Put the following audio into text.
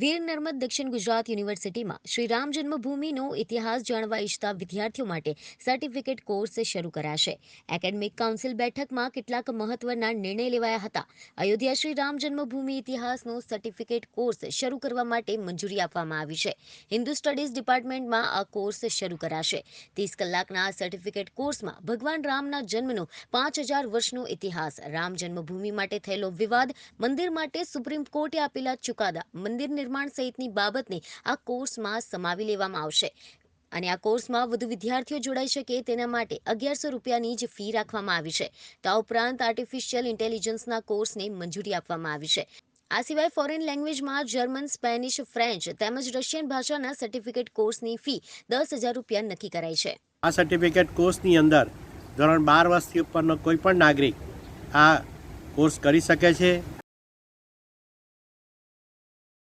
વીર નર્મદ દક્ષિણ ગુજરાત યુનિવર્સિટીમાં શ્રી રામ જન્મભૂમિનો ઇતિહાસ જાણવા ઈચ્છતા વિદ્યાર્થીઓ માટે સર્ટિફિકેટ કોર્સ શરૂ કરાશે. એકેડમિક કાઉન્સિલ બેઠકમાં કેટલાક મહત્વના નિર્ણય લેવાયા હતા. અયોધ્યા શ્રી રામ જન્મભૂમિ ઇતિહાસનો સર્ટિફિકેટ કોર્સ શરૂ કરવા માટે મંજૂરી આપવામાં આવી છે. હિન્દુ સ્ટડીઝ ડિપાર્ટમેન્ટમાં આ કોર્સ શરૂ કરાશે. ત્રીસ કલાકના આ સર્ટિફિકેટ કોર્સમાં ભગવાન રામના જન્મનો પાંચ હજાર વર્ષનો ઇતિહાસ, રામ જન્મભૂમિ માટે થયેલો વિવાદ, મંદિર માટે સુપ્રીમ કોર્ટે આપેલા ચુકાદા મંદિર નિર્માણ સહિતની બાબતને આ કોર્સમાં સમાવી લેવામાં આવશે. અને આ કોર્સમાં વધુ વિદ્યાર્થીઓ જોડાઈ શકે તેના માટે અગિયારસો રૂપિયાની જ ફી રાખવામાં આવી છે. તો આ ઉપરાંત આર્ટિફિશિયલ ઇન્ટેલિજન્સના કોર્સને મંજૂરી આપવામાં આવી છે. આ સિવાય ફોરેન લેંગ્વેજમાં જર્મન સ્પેનિશ ફ્રેન્ચ તેમજ રશિયન ભાષાના સર્ટિફિકેટ કોર્સની ફી દસ હજાર રૂપિયા નક્કી કરાઈ છે. આ સર્ટિફિકેટ કોર્સની અંદર ધોરણ બાર વર્ષથી ઉપરનો કોઈ પણ નાગરિક આ કોર્સ કરી શકે છે.